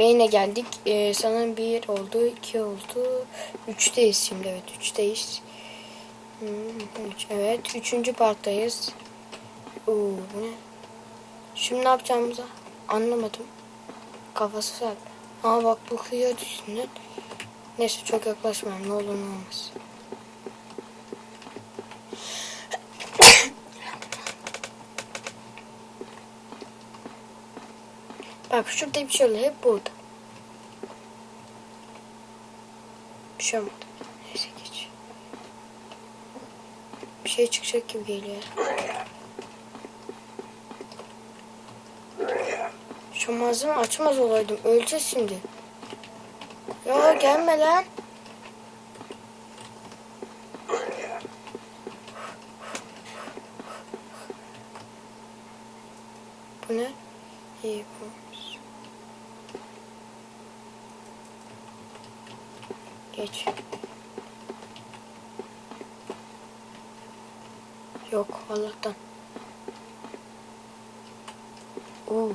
Ve yine geldik. Ee, sanırım bir oldu, iki oldu. Üçteyiz şimdi evet üçteyiz. Hmm, üç, evet üçüncü parttayız. Oo, bu ne? Şimdi ne yapacağımızı anlamadım. Kafası sardı. Aa bak bu kıyı üstünden. Neyse çok yaklaşmayalım ne olur ne olmaz. Bak şurada bir şey oluyor hep burada. Bir şey olmadı. Neyse geç. Bir şey çıkacak gibi geliyor. Şu malzeme açmaz olaydım. Öleceğiz şimdi. Ya gelme lan. Bu ne? İyi bulmuş. Geç. Yok Allah'tan. Oo.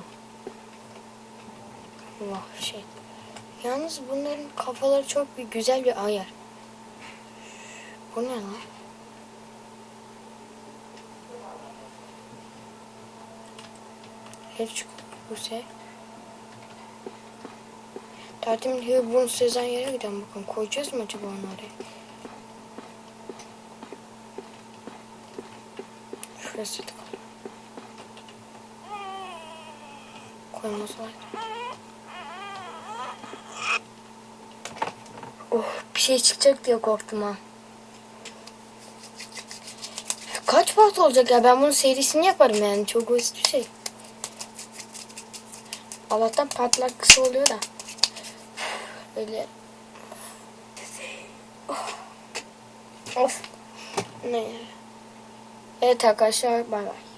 Vah şey. Yalnız bunların kafaları çok bir güzel bir ayar. Bu ne lan? Çıkıyor bu şey. Gibi bunu sezen yere giden bakalım. Koyacağız mı acaba oraya? Şurası da Koymaz var. Oh bir şey çıkacak diye korktum ha. Kaç part olacak ya? Ben bunun serisini yaparım yani. Çok basit bir şey. Allah'tan partlar kısa oluyor da. Öyle. Oh. Of. Ne? Evet arkadaşlar bay bay.